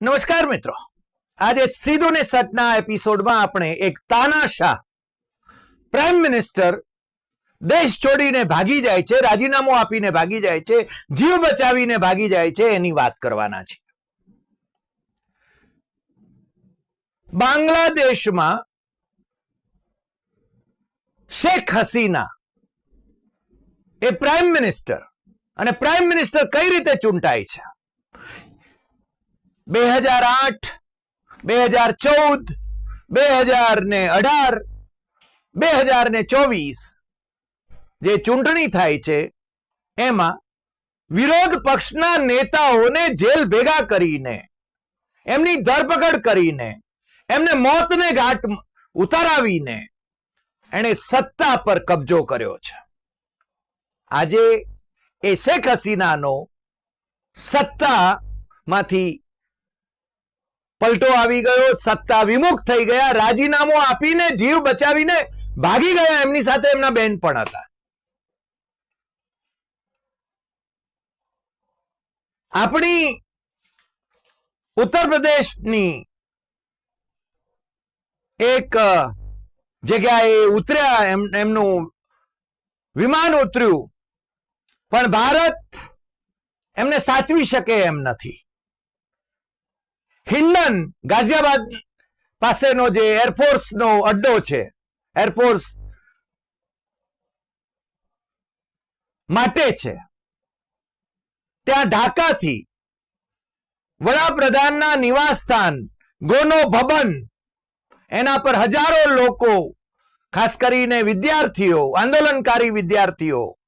નમસ્કાર મિત્રો. આજે સીધો ને સટના એપિસોડમાં આપણે એક તાનાશાહ પ્રાઇમ મિનિસ્ટર દેશ છોડીને ભાગી જાય છે, રાજીનામું આપીને ભાગી જાય છે, જીવ બચાવીને ભાગી જાય છે એની વાત કરવાના છે. બાંગ્લાદેશમાં શેખ હસીના એ પ્રાઇમ મિનિસ્ટર અને પ્રાઇમ મિનિસ્ટર કઈ રીતે ચૂંટાય છે? બે હજાર આઠ, બે હજાર ચૌદ, બે હજાર ને અઢાર, બે હજાર ને ચોવીસ જે ચૂંટણી થાય છે, એમાં વિરોધ પક્ષના નેતાઓને જેલ ભેગા કરીને, એમની ધરપકડ કરીને, એમને મોતને ઘાટ ઉતારાવીને એણે સત્તા પર કબજો કર્યો છે. આજે એ શેખ હસીનાનો સત્તામાંથી પલટો આવી ગયો, સત્તા વિમુખ થઈ ગયા, રાજીનામું આપીને જીવ બચાવીને ભાગી ગયા, એમની સાથે એમના બેન પણ હતા. આપણી ઉત્તર પ્રદેશની એક જગ્યાએ ઉતર્યા, એમ- એમનું વિમાન ઉતર્યું, પણ ભારત એમને સાચવી શકે એમ નથી. હિન્ડન, ગાઝિયાબાદ પાસેનો જે એરફોર્સનો અડ્ડો છે. એરફોર્સ માટે છે. ત્યાં ઢાકાથી વડાપ્રધાનના નિવાસસ્થાન ગોનો ભવન એના પર હજારો લોકો, ખાસ કરીને વિદ્યાર્થીઓ, આંદોલનકારી વિદ્યાર્થીઓ,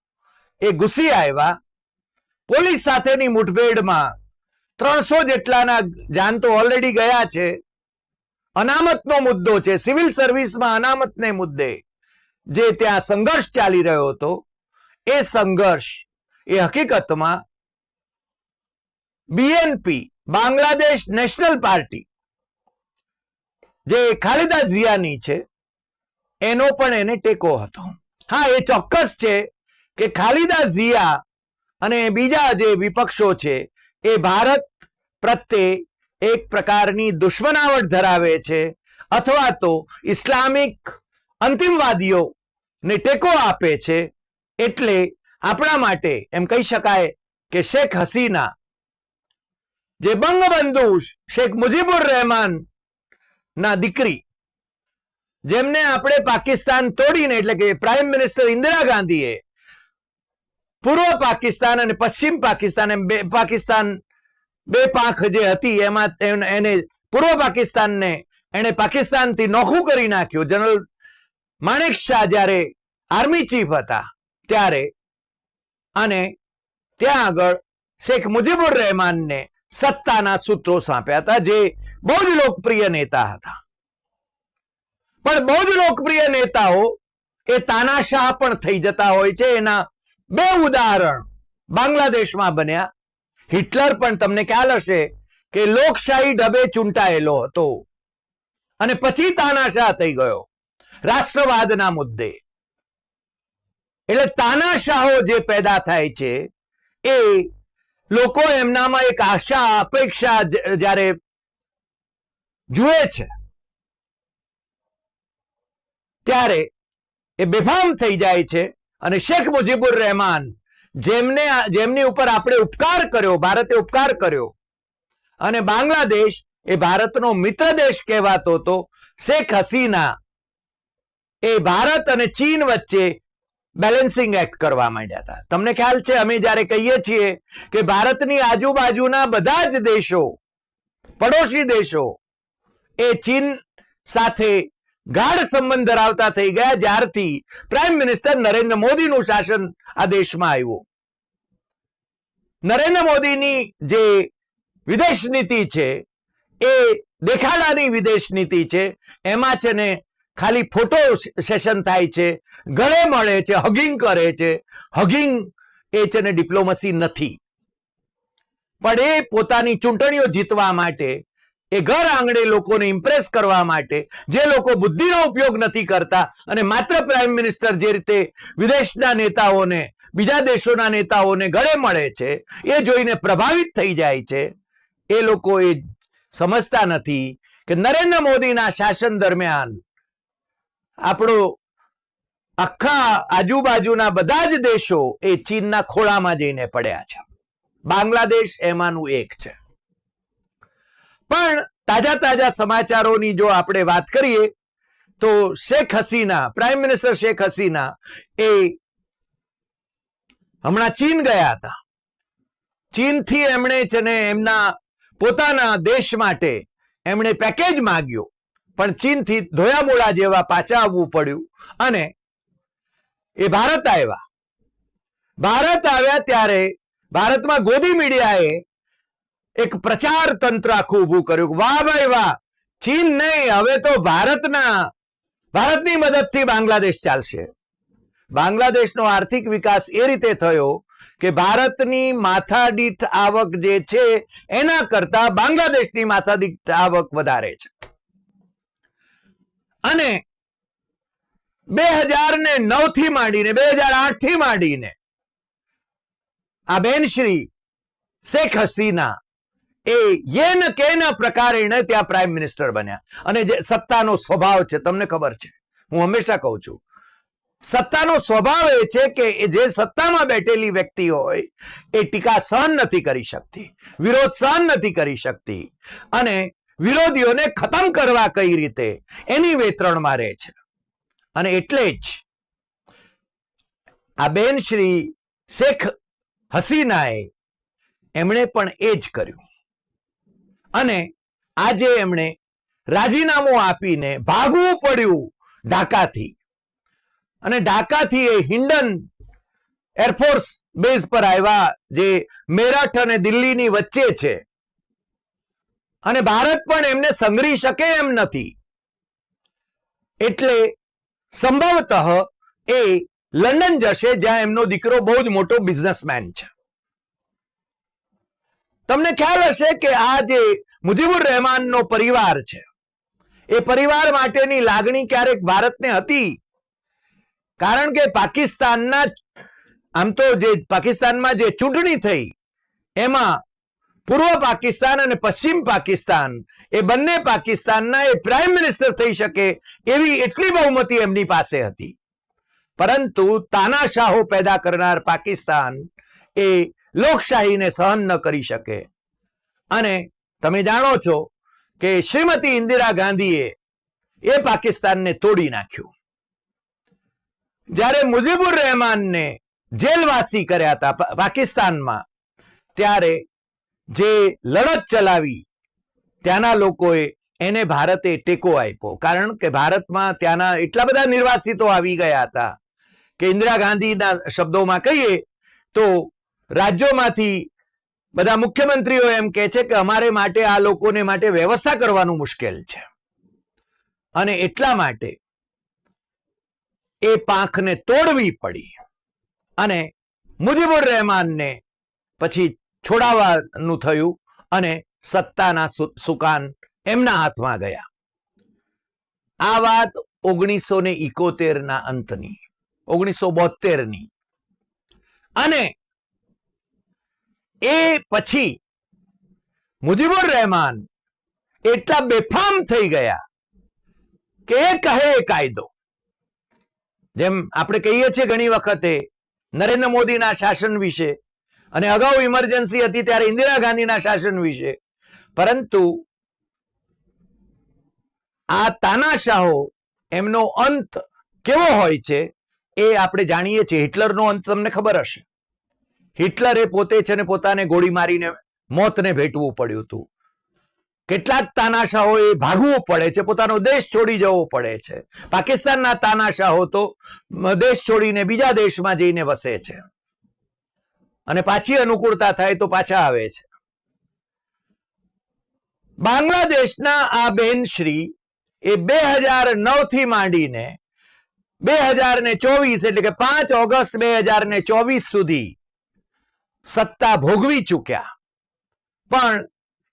એ ઘૂસી આવ્યા. પોલીસ સાથેની મુઠભેડમાં ત્રણસો જેટલાના જાન તો ઓલરેડી ગયા છે. અનામતનો મુદ્દો છે. સિવિલ સર્વિસમાં અનામતને મુદ્દે જે ત્યાં સંઘર્ષ ચાલી રહ્યો હતો, એ સંઘર્ષ, એ હકીકતમાં બીએનપી બાંગ્લાદેશ નેશનલ પાર્ટી, જે ખાલિદા ઝિયાની છે, એનો પણ એને ટેકો હતો. હા, એ ચોક્કસ છે કે ખાલિદા ઝિયા અને બીજા જે વિપક્ષો છે, એ ભારત પ્રત્યે એક પ્રકારની દુશ્મનાવટ ધરાવે છે અથવા તો ઇસ્લામિક અંતિમવાદીઓ ને ટેકો આપે છે એટલે આપણા માટે એમ કહી શકાય કે શેખ હસીના, જે બંગબંધુ શેખ મુજીબુર રહેમાન ના દીકરી, જેમને આપણે પાકિસ્તાન તોડીને એટલે કે પ્રાઇમ મિનિસ્ટર ઇન્દિરા ગાંધીએ પૂર્વ પાકિસ્તાન અને પશ્ચિમ પાકિસ્તાન એમ બે પાકિસ્તાન બે પાંખ જે હતી, એમાં એને પૂર્વ પાકિસ્તાનને એને પાકિસ્તાનથી નોખું કરી નાખ્યું. જનરલ માણેક શાહ જ્યારે આર્મી ચીફ હતા, ત્યારે અને ત્યાં આગળ શેખ મુજીબુર રહેમાનને સત્તાના સૂત્રો સાંપ્યા હતા, જે બહુ જ લોકપ્રિય નેતા હતા. પણ બહુ જ લોકપ્રિય નેતાઓ એ તાનાશાહ પણ થઈ જતા હોય છે. એના બે ઉદાહરણ બાંગ્લાદેશમાં બન્યા. હિટલર પણ તમને ખ્યાલ હશે કે લોકશાહી ઢબે ચૂંટાયેલો હતો. અને પછી તાનાશાહ થઈ ગયો. રાષ્ટ્રવાદના મુદ્દે. એટલે તાનાશાહો જે પેદા થાય છે, એ લોકો એમનામાં એક આશા, અપેક્ષા જ્યારે જુએ છે, ત્યારે એ બેફામ થઈ જાય છે. અને શેખ મુજીબુર રહેમાન જેમને જેમની ઉપર આપણે ઉપકાર કર્યો, ભારતે ઉપકાર કર્યો. અને બાંગ્લાદેશ એ ભારતનો મિત્ર દેશ કહેવાતો હતો, શેખ હસીના. એ ભારત અને ચીન વચ્ચે બેલેન્સિંગ એક્ટ કરવા માંડ્યા હતા. તમને ખ્યાલ છે, અમે જ્યારે કહીએ છીએ કે ભારતની આજુબાજુના બધા જ દેશો, પડોશી દેશો, એ ચીન સાથે ગાઢ સંબંધ ધરાવતા થઈ ગયા, જ્યારથી પ્રાઇમ મિનિસ્ટર નરેન્દ્ર મોદીનું શાસન આ દેશમાં આવ્યું. નરેન્દ્ર મોદીની જે વિદેશ નીતિ છે, એ દેખાડાની વિદેશ નીતિ છે, એમાં છે ને ખાલી ફોટો સેશન થાય છે, ગળે મળે છે, હગિંગ કરે છે, હગિંગ એ છે ને ડિપ્લોમસી નથી. પણ એ પોતાની ચૂંટણીઓ જીતવા માટે એ ઘર આંગણે લોકોને ઇમ્પ્રેસ કરવા માટે જે લોકો બુદ્ધિનો ઉપયોગ નથી કરતા અને માત્ર પ્રાઇમ મિનિસ્ટર જે રીતે વિદેશના નેતાઓને, બીજા દેશોના નેતાઓને ગળે મળે છે, એ જોઈને પ્રભાવિત થઈ જાય છે, એ લોકો એ સમજતા નથી કે નરેન્દ્ર મોદીના શાસન દરમિયાન આપણો આખા આજુબાજુના બધા જ દેશો એ ચીનના ખોળામાં જઈને પડ્યા છે. બાંગ્લાદેશ એમાંનું એક છે. પણ તાજા તાજા સમાચારોની જો આપણે વાત કરીએ, તો શેખ હસીના, પ્રાઇમ મિનિસ્ટર શેખ હસીના એ હમણાં ચીન ગયા હતા. ચીનથી એમણે છે ને એમના પોતાના દેશ માટે એમણે પેકેજ માંગ્યો. પણ ચીનથી ધોયામોળા જેવા પાછા આવવું પડ્યું અને એ ભારત આવ્યા. ભારત આવ્યા ત્યારે ભારતમાં ગોદી મીડિયાએ એક પ્રચાર તંત્ર આખું ઊભું કર્યું વાહ ભાઈ વાહ, ચીન નહીં, હવે તો ભારતના, ભારતની મદદથી બાંગ્લાદેશ ચાલશે. બાંગ્લાદેશનો આર્થિક વિકાસ એ રીતે થયો કે ભારતની માથાદીઠ આવક જે છે, એના કરતા બાંગ્લાદેશની માથાદીઠ આવક વધારે છે. અને બે હજાર ને નવથી માંડીને, બે હજાર આઠથી માંડીને, આ બેનશ્રી શેખ હસીના એ યેન કેન પ્રકારેણ ત્યાં પ્રાઇમ મિનિસ્ટર બન્યા. અને જે સત્તાનો સ્વભાવ છે, તમને ખબર છે. હું હંમેશા કહું છું, સત્તાનો સ્વભાવ એ છે કે જે સત્તામાં બેઠેલી વ્યક્તિ હોય, એ ટીકા સહન નથી કરી શકતી, વિરોધ સહન નથી કરી શકતી, અને વિરોધીઓને ખતમ કરવા કઈ રીતે? એની વેતરણમાં રહે છે. અને એટલે જ આ બેન શ્રી શેખ હસીનાએ એમણે પણ એ જ કર્યું. અને આજે એમણે રાજીનામું આપીને ભાગવું પડ્યું ઢાકાથી. અને ઢાકાથી એ હિન્ડન એરફોર્સ બેઝ પર આવ્યા જે મેરઠ અને દિલ્હીની વચ્ચે છે. અને ભારત પણ એમને સંઘરી શકે એમ નથી. એટલે સંભવતઃ એ લંડન જશે જ્યાં એમનો દીકરો બહુ જ મોટો બિઝનેસમેન છે. તમને ખ્યાલ હશે કે આ જે મુજીબુર રહેમાનનો પરિવાર છે, એ પરિવાર માટેની લાગણી ક્યારેક ભારતને હતી? કારણ કે પાકિસ્તાનના આમ તો જે પાકિસ્તાનમાં જે ચૂંટણી થઈ, એમાં પૂર્વ પાકિસ્તાન અને પશ્ચિમ પાકિસ્તાન, એ બંને પાકિસ્તાનના એ પ્રાઇમ મિનિસ્ટર થઈ શકે એવી એટલી બહુમતી એમની પાસે હતી. પરંતુ તાનાશાહો પેદા કરનાર પાકિસ્તાન એ લોકશાહીને સહન ન કરી શકે. અને તમે જાણો છો કે શ્રીમતી ઇન્દિરા ગાંધીએ એ પાકિસ્તાનને તોડી નાખ્યું. જ્યારે મુજીબુર રહેમાનને જેલવાસી કર્યા હતા પાકિસ્તાનમાં, ત્યારે જે લડત ચલાવી, ત્યાંના લોકોએ એને ભારતે ટેકો આપ્યો. કારણ કે ભારતમાં ત્યાંના એટલા બધા નિર્વાસિતો આવી ગયા હતા કે ઇન્દિરા ગાંધીના શબ્દોમાં કહીએ તો રાજ્યોમાંથી બધા મુખ્યમંત્રીઓ એમ કે છે કે અમારે માટે આ લોકોને માટે વ્યવસ્થા કરવાનું મુશ્કેલ છે. અને એટલા માટે એ પાંખને તોડવી પડી અને મુજીબુર રહેમાનને પછી છોડાવવાનું થયું અને સત્તાના સુકાન એમના હાથમાં ગયા. આ વાત ઓગણીસો ને ઇકોતેર ના અંતની, ઓગણીસો બોતેરની અને એ પછી મુજીબુર રહેમાન એટલા બેફામ થઈ ગયા કે કહે કાયદો. જેમ આપણે કહીએ છીએ ઘણી વખતે નરેન્દ્ર મોદીના શાસન વિશે અને અગાઉ ઇમરજન્સી હતી ત્યારે ઇન્દિરા ગાંધીના શાસન વિશે. પરંતુ આ તાનાશાહો એમનો અંત કેવો હોય છે એ આપણે જાણીએ છીએ. હિટલરનો અંત તમને ખબર હશે. હિટલરે પોતે છે ને પોતાને ગોળી મારીને મોતને ભેટવું પડ્યું હતું. કેટલાક તાનાશાહોએ ભાગવું પડે છે, પોતાનો દેશ છોડી જવો પડે છે. પાકિસ્તાનના તાનાશાહો તો દેશ છોડીને બીજા દેશમાં જઈને વસે છે. અને પાછી અનુકૂળતા થાય તો પાછા આવે છે. બાંગ્લાદેશના આ બેનશ્રી એ બે હજાર નવથી માંડીને બે હજાર ને ચોવીસ એટલે કે પાંચ ઓગસ્ટ બે હજાર ને ચોવીસ સુધી સત્તા ભોગવી ચૂક્યા. પણ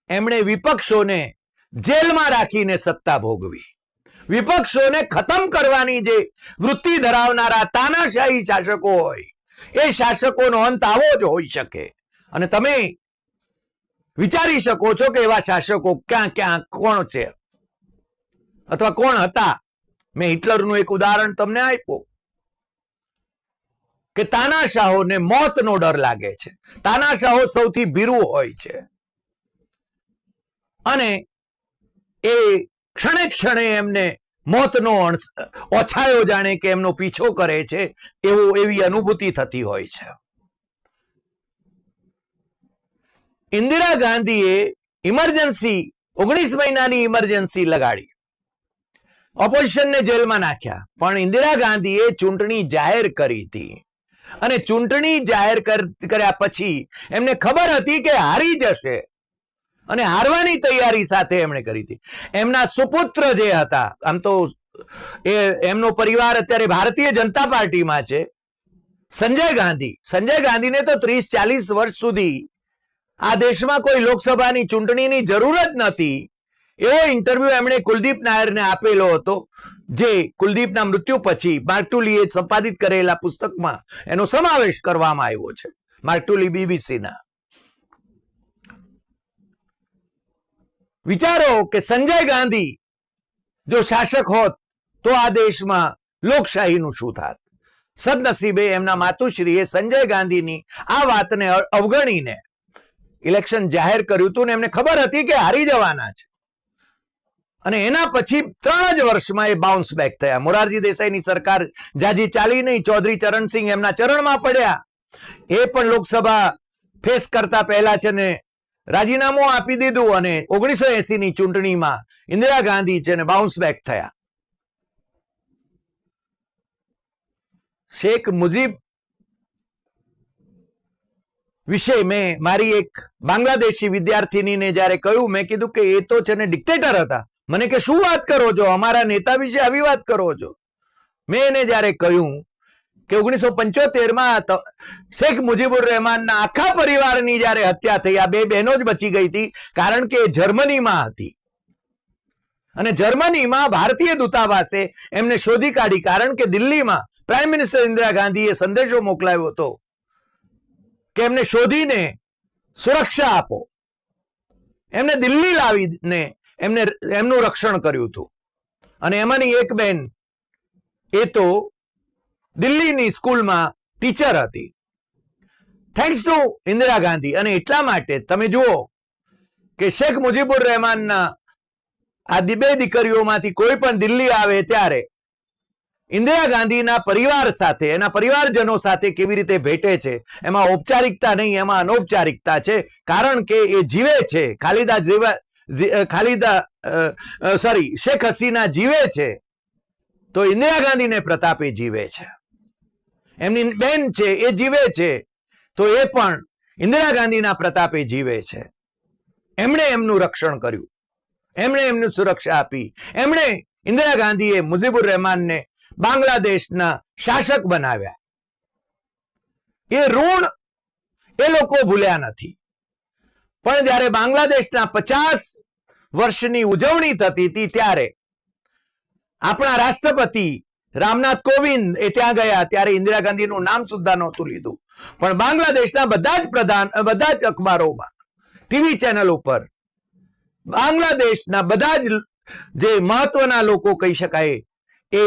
એમણે વિપક્ષોને જેલમાં રાખીને સત્તા ભોગવી. વિપક્ષોને ખતમ કરવાની જે વૃત્તિ ધરાવનારા તાનાશાહી શાસકો હોય, એ શાસકોનો અંત આવો જ હોઈ શકે. અને તમે વિચારી શકો છો કે એવા શાસકો ક્યાં ક્યાં કોણ છે? અથવા કોણ હતા? મેં હિટલરનું એક ઉદાહરણ તમને આપ્યું. કે તાનાશાહોને મોતનો ડર લાગે છે. તાનાશાહો સૌથી ભીરું હોય છે. અને એ ક્ષણે ક્ષણે એમને મોતનો ઓછાયો જાણે કે એમનો પીછો કરે છે, એવો એવી અનુભૂતિ થતી હોય છે. ઇન્દિરા ગાંધીએ ઇમરજન્સી, ઓગણીસ મહિનાની ઇમરજન્સી લગાડી. ઓપોઝિશનને જેલમાં નાખ્યા, પણ ઇન્દિરા ગાંધીએ ચૂંટણી જાહેર કરી હતી. અને ચૂંટણી જાહેર કર્યા પછી એમને ખબર હતી કે હારી જશે. અને હારવાની તૈયારી સાથે એમણે કરી હતી. એમના સુપુત્ર જે હતા, આમ તો એ, એમનો પરિવાર અત્યારે ભારતીય જનતા પાર્ટીમાં છે. સંજય ગાંધી, સંજય ગાંધીને તો ત્રીસ ચાલીસ વર્ષ સુધી આ દેશમાં કોઈ લોકસભાની ચૂંટણીની જરૂર જ નથી. એવો ઇન્ટરવ્યુ એમણે કુલદીપ નાયરને આપેલો હતો. જે કુલદીપના મૃત્યુ પછી માર્ટુલીએ સંપાદિત કરેલા પુસ્તકમાં એનો સમાવેશ કરવામાં આવ્યો છે. માર્ટુલી બીબીસીના વિચારો કે સંજય ગાંધી જો શાસક હોત તો આ દેશમાં લોકશાહીનું શું થાત? સદનસીબે એમના માતુશ્રીએ સંજય ગાંધીની આ વાતને અવગણીને ઇલેક્શન જાહેર કર્યું હતું ને એમને ખબર હતી કે હારી જવાના છે. અને એના પછી ત્રણ જ વર્ષમાં એ બાઉન્સ બેક થયા. મોરારજી દેસાઈની સરકાર જાજી ચાલી નહીં. ચૌધરી ચરણસિંહ એમના ચરણમાં પડ્યા. એ પણ લોકસભા ફેસ કરતા પહેલા છે ને રાજીનામું આપી દીધું અને ઓગણીસો એસી ની ચૂંટણીમાં ઇન્દિરા ગાંધી છે ને બાઉન્સ બેક થયા. શેખ મુજીબ વિશે મેં મારી એક બાંગ્લાદેશી વિદ્યાર્થીનીને જ્યારે કહ્યું, મેં કીધું કે એ તો છે ને ડિક્ટેટર હતા. મને કે શું વાત કરો છો? અમારા નેતા વિશે આવી વાત કરો છો? મેં એને જ્યારે કહ્યું કે ઓગણીસો પંચોતેરમાં શેખ મુજીબુર રહેમાનના આખા પરિવારની જ્યારે હત્યા થઈ, આ બે બહેનો જ બચી ગઈ હતી, કારણ કે જર્મનીમાં હતી. અને જર્મનીમાં ભારતીય દૂતાવાસે એમને શોધી કાઢી, કારણ કે દિલ્હીમાં પ્રાઇમ મિનિસ્ટર ઇન્દિરા ગાંધીએ સંદેશો મોકલાયો હતો કે એમને શોધીને સુરક્ષા આપો. એમને દિલ્હી લાવીને એમને એમનું રક્ષણ કર્યું હતું. અને એમાંની એક બેન, એ તો દિલ્હીની સ્કૂલમાં ટીચર હતી. થેન્ક્સ ટુ ઇન્દિરા ગાંધી અને એટલા માટે તમે જુઓ કે શેખ મુજીબુર રહેમાનના આ બે દીકરીઓમાંથી કોઈ પણ દિલ્હી આવે ત્યારે ઇન્દિરા ગાંધીના પરિવાર સાથે, એના પરિવારજનો સાથે કેવી રીતે ભેટે છે, એમાં ઔપચારિકતા નહીં, એમાં અનૌપચારિકતા છે, કારણ કે એ જીવે છે, ખાલિદા ખાલિદા સોરી શેખ હસીના જીવે છે, તો ઇન્દિરા ગાંધીને પ્રતાપે જીવે છે. એમની બેન છે, એ જીવે છે, તો એ પણ ઇન્દિરા ગાંધીના પ્રતાપે જીવે છે. એમણે એમનું રક્ષણ કર્યું. એમણે એમની સુરક્ષા આપી. એમણે ઇન્દિરા ગાંધીએ મુજીબુર રહેમાનને બાંગ્લાદેશના શાસક બનાવ્યા. એ ઋણ એ લોકો ભૂલ્યા નથી. પણ જ્યારે બાંગ્લાદેશના પચાસ વર્ષની ઉજવણી થતી હતી ત્યારે આપણા રાષ્ટ્રપતિ રામનાથ કોવિંદ એ ત્યાં ગયા ત્યારે ઇન્દિરા ગાંધીનું નામ સુદ્ધા નહોતું લીધું. પણ બાંગ્લાદેશના બધા જ પ્રધાન, બધા જ અખબારોમાં, ટીવી ચેનલ ઉપર બાંગ્લાદેશના બધા જ જે મહત્વના લોકો કહી શકાય એ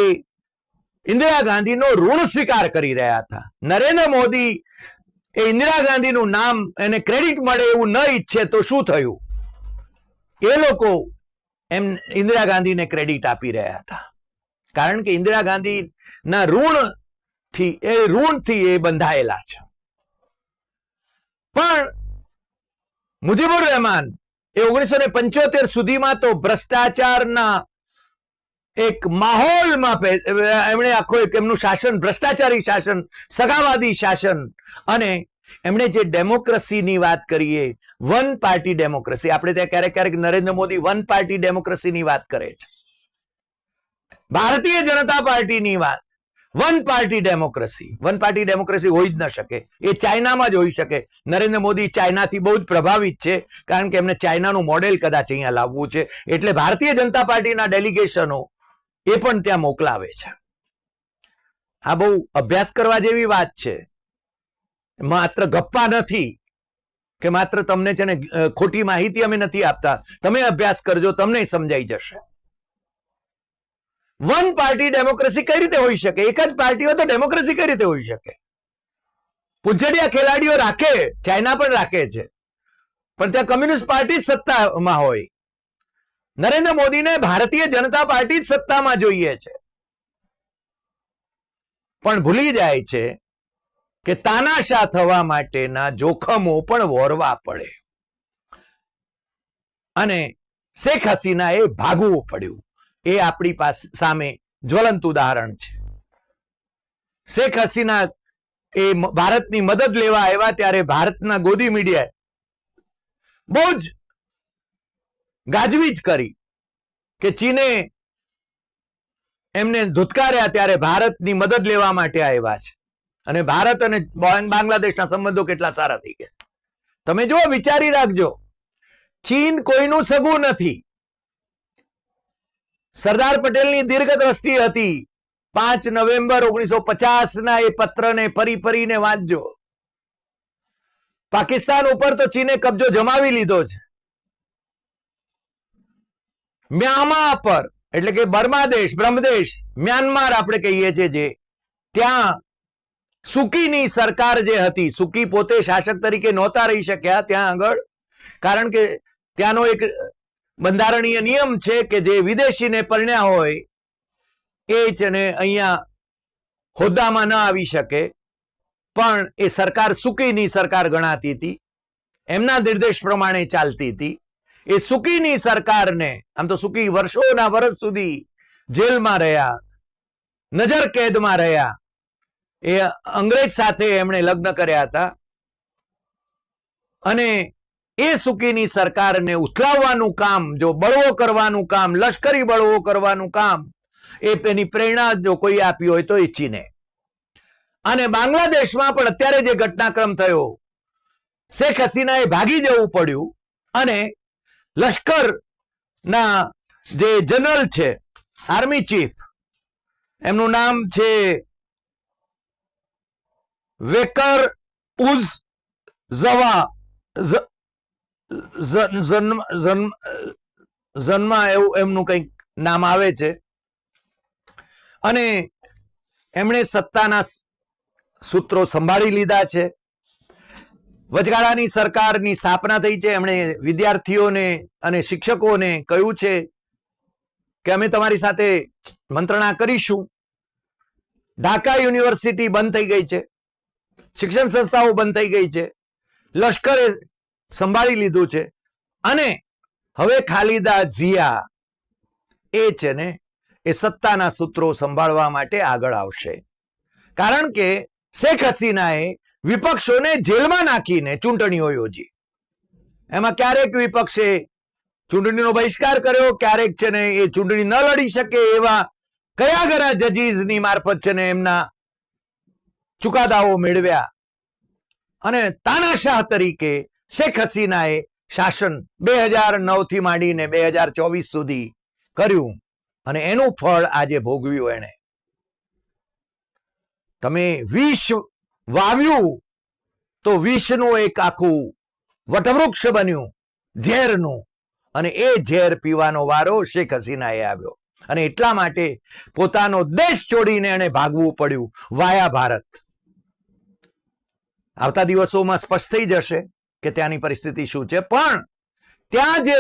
ઇન્દિરા ગાંધીનો ઋણ સ્વીકાર કરી રહ્યા હતા. નરેન્દ્ર મોદી એ ઇન્દિરા ગાંધીનું નામ એને ક્રેડિટ મળે એવું ન ઈચ્છે તો શું થયું? એ લોકો એમ ઇન્દિરા ગાંધીને ક્રેડિટ આપી રહ્યા હતા. કારણ કે ઇન્દિરા ગાંધીના ઋણ એ ઋણથી એ બંધાયેલા છે. પણ મુજીબુર રહેમાન એ ઓગણીસો ને પંચોતેર સુધીમાં તો ભ્રષ્ટાચારના એક માહોલમાં એમણે આખો એક એમનું શાસન, ભ્રષ્ટાચારી શાસન, સગાવાદી શાસન અને એમણે જે ડેમોક્રેસીની વાત કરીએ વન પાર્ટી ડેમોક્રેસી આપણે ત્યાં ક્યારેક ક્યારેક નરેન્દ્ર મોદી વન પાર્ટી ડેમોક્રેસીની વાત કરે છે. ભારતીય જનતા પાર્ટીની વાત one party democracy one party democracy હોઈ જ ન શકે, એ ચાઇનામાં જ હોઈ શકે. નરેન્દ્ર મોદી ચાઇનાથી બહુ જ પ્રભાવિત છે, કારણ કે એમને ચાઇનાનું મોડેલ કદાચ અહીંયા લાવવું છે. એટલે ભારતીય જનતા પાર્ટીના ડેલિગેશનો એ પણ ત્યાં મોકલાવે છે. આ બહુ અભ્યાસ કરવા જેવી વાત છે. માત્ર ગપ્પા નથી કે માત્ર તમને છે ને ખોટી માહિતી અમે નથી આપતા. તમે અભ્યાસ કરજો, તમને સમજાઈ જશે. વન પાર્ટી ડેમોક્રેસી કઈ રીતે હોઈ શકે? એક જ પાર્ટી હોય તો ડેમોક્રેસી કઈ રીતે હોઈ શકે? પૂંજડિયા ખેલાડીઓ રાખે, ચાઇના પણ રાખે છે. પણ ત્યાં કમ્યુનિસ્ટ પાર્ટી સત્તામાં હોય. નરેન્દ્ર મોદીને ભારતીય જનતા પાર્ટી સત્તામાં જોઈએ છે. પણ ભૂલી જાય છે કે તાનાશા થવા માટેના જોખમો પણ વોરવા પડે. અને શેખ હસીનાએ ભાગવું પડ્યું. એ આપણી પાસે સામે જ્વલંત ઉદાહરણ છે. શેખ હસીના એ ભારતની મદદ લેવા આવ્યા ત્યારે ભારતના ગોદી મીડિયાએ બહુ જ ગાજવીજ કરી કે ચીને એમને ધુતકાર્યા ત્યારે ભારતની મદદ લેવા માટે આવ્યા છે. અને ભારત અને બાંગ્લાદેશના સંબંધો કેટલા સારા થઈ ગયા. તમે જુઓ, વિચારી રાખજો. ચીન કોઈનું સગું નથી. સરદાર પટેલની દીર્ઘ દ્રષ્ટિ હતી. પાંચ નવેમ્બર ઓગણીસો ના એ પત્રને ફરી ફરીને વાંચજો. પાકિસ્તાન ઉપર તો ચીને કબજો જમાવી લીધો છે. મ્યામા પર, એટલે કે બર્મા દેશ, બ્રહ્મદેશ, મ્યાનમાર આપણે કહીએ છીએ જે, ત્યાં સુકીની સરકાર જે હતી, સુકી પોતે શાસક તરીકે નહોતા રહી શક્યા ત્યાં આગળ. કારણ કે ત્યાંનો એક બંધારણીય નિયમ છે કે જે વિદેશીને પરણ્યા હોય, એ જ ને અહીંયા હોદ્દામાં ન આવી શકે. પણ એ સરકાર સુકીની સરકાર ગણાતી હતી. એમના નિર્દેશ પ્રમાણે ચાલતી હતી. એ સુકીની સરકારને, આમ તો સુકી વર્ષોના વર્ષ સુધી જેલમાં રહ્યા નજર કેદમાં રહ્યા એ અંગ્રેજ સાથે એમણે લગ્ન કર્યા હતા. અને એ સુકીની સરકારને ઉથલાવવાનું કામ, જો બળવો કરવાનું કામ, લશ્કરી બળવો કરવાનું કામ, એ પ્રેરણા જો કોઈ આપી હોય તો એ અને બાંગ્લાદેશમાં પણ અત્યારે જે ઘટનાક્રમ થયો, શેખ હસીનાએ ભાગી જવું પડ્યું અને લશ્કર ના જે જનરલ છે, આર્મી ચીફ, એમનું નામ છે વેકર ઉઝ ઝવા જન્મ જન્મ ઝન્મા એવું એમનું કંઈક નામ આવે છે. અને એમણે સત્તાના સૂત્રો સંભાળી લીધા છે. વચગાળાની સરકારની સ્થાપના થઈ છે. એમણે વિદ્યાર્થીઓને અને શિક્ષકોને કહ્યું છે કે અમે તમારી સાથે મંત્રણા કરીશું. ઢાકા યુનિવર્સિટી બંધ થઈ ગઈ છે. શિક્ષણ સંસ્થાઓ બંધ થઈ ગઈ છે. લશ્કરે સંભાળી લીધું છે. અને હવે ખાલિદા ઝિયા એ છે ને, એ સત્તાના સૂત્રો સંભાળવા માટે આગળ આવશે. કારણ કે શેખ હસીનાએ વિપક્ષોને જેલમાં નાખીને ચૂંટણીઓ યોજી. એમાં ક્યારેક વિપક્ષે ચૂંટણીનો બહિષ્કાર કર્યો, ક્યારેક છે ને એ ચૂંટણી ન લડી શકે એવા કયા કયા જજીસની મારફત છે ને એમના ચુકાદાઓ મેળવ્યા. અને તાનાશાહ તરીકે શેખ હસીનાએ શાસન બે હજાર નવથી માંડીને બે હજાર ચોવીસ સુધી કર્યું અને એનું ફળ આજે ભોગવ્યું એણે. તમે વિષ વાવ્યું તો વિષનું એક આખું વટવૃક્ષ બન્યું, ઝેરનું. અને એ ઝેર પીવાનો વારો શેખ હસીનાએ આવ્યો. અને એટલા માટે પોતાનો દેશ છોડીને એને ભાગવું પડ્યું, વાયા ભારત. આવતા દિવસોમાં સ્પષ્ટ થઈ જશે કે ત્યાંની પરિસ્થિતિ શું છે. પણ ત્યાં જે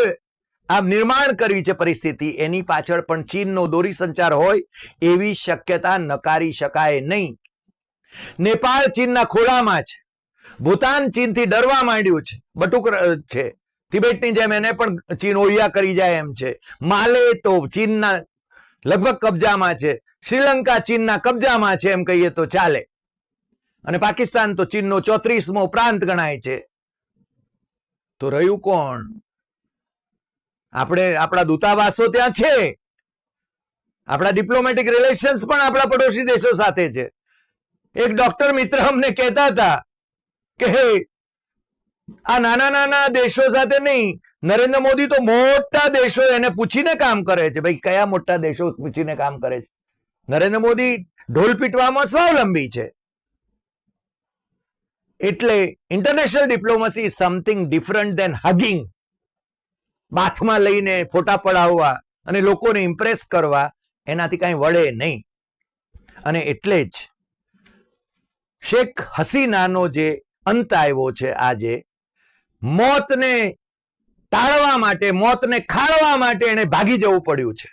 આ નિર્માણ કરવી છે પરિસ્થિતિ, એની પાછળ પણ ચીનનો દોરી સંચાર હોય એવી શક્યતા નકારી શકાય નહીં. નેપાળ ચીનના ખોળામાં છે ભૂતાન ચીનથી ડરવા માંડ્યું છે, બટુક છે. તિબેટની જેમ એને પણ ચીન ઓળિયા કરી જાય એમ છે. માલે તો ચીનના લગભગ કબજામાં છે, શ્રીલંકા ચીનના કબજામાં છે એમ કહીએ તો ચાલે. અને પાકિસ્તાન તો ચીનનો ચોત્રીસમો પ્રાંત ગણાય છે. તો રહ્યું કોણ? આપણે આપણા દૂતાવાસો ત્યાં છે. આપણા ડિપ્લોમેટિક રિલેશન્સ પણ આપણા પડોશી દેશો સાથે છે. એક ડોક્ટર મિત્ર અમને કહેતા હતા કે આ નાના નાના દેશો સાથે નહીં, નરેન્દ્ર મોદી તો મોટા દેશો એને પૂછીને કામ કરે છે. ભાઈ, કયા મોટા દેશો પૂછીને કામ કરે છે? નરેન્દ્ર મોદી ઢોલ પીટવામાં સ્વાવલંબી છે. એટલે international diplomacy something different than hugging બાથમાં લઈને ફોટા પડાવવા અને લોકોને ઇમ્પ્રેસ કરવા એનાથી કાંઈ વળે નહીં. અને એટલે જ શેખ હસીનાનો જે અંત આવ્યો છે આજે, મોતને ટાળવા માટે, મોતને ખાળવા માટે એને ભાગી જવું પડ્યું છે.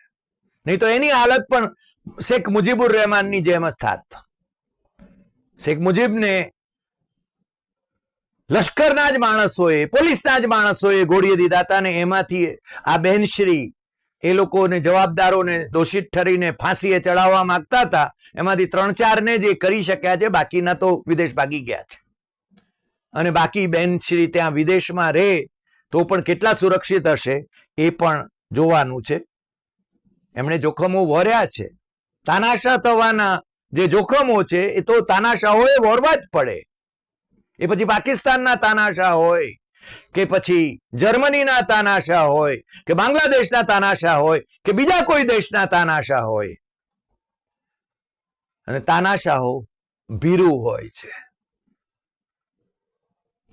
નહીં તો એની હાલત પણ શેખ મુજીબુર રહેમાનની જેમ જ થાત. શેખ મુજીબને લશ્કરના જ માણસોએ, પોલીસના જ માણસોએ ગોળીએ દીધા હતા અને એમાંથી આ બહેનશ્રી એ લોકોને જવાબદારોને દોષિત ઠરીને ફાંસીએ ચડાવવા માંગતા હતા. એમાંથી ત્રણ ચાર ને જે કરી શક્યા છે, બાકીના તો વિદેશ ભાગી ગયા છે. અને બાકી બહેનશ્રી ત્યાં વિદેશમાં રહે તો પણ કેટલા સુરક્ષિત હશે એ પણ જોવાનું છે. એમણે જોખમો વોર્યા છે. તાનાશા થવાના જે જોખમો છે એ તો તાનાશાઓએ વોરવા જ પડે. એ પછી પાકિસ્તાનના તાનાશાહ હોય, કે પછી જર્મનીના તાનાશાહ હોય, કે બાંગ્લાદેશના તાનાશાહ હોય, કે બીજા કોઈ દેશના તાનાશાહ હોય. અને તાનાશાહો ભીરુ હોય છે.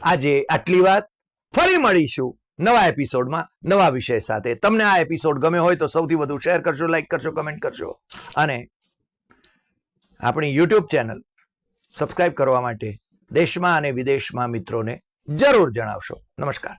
આજે આટલી વાત. ફરી મળીશું નવા એપિસોડમાં નવા વિષય સાથે. તમને આ એપિસોડ ગમે હોય તો સૌથી વધુ શેર કરશો લાઈક કરશો કમેન્ટ કરશો અને આપણી યુટ્યુબ ચેનલ સબસ્ક્રાઇબ કરવા માટે દેશમાં અને વિદેશમાં મિત્રોને જરૂર જણાવશો. નમસ્કાર.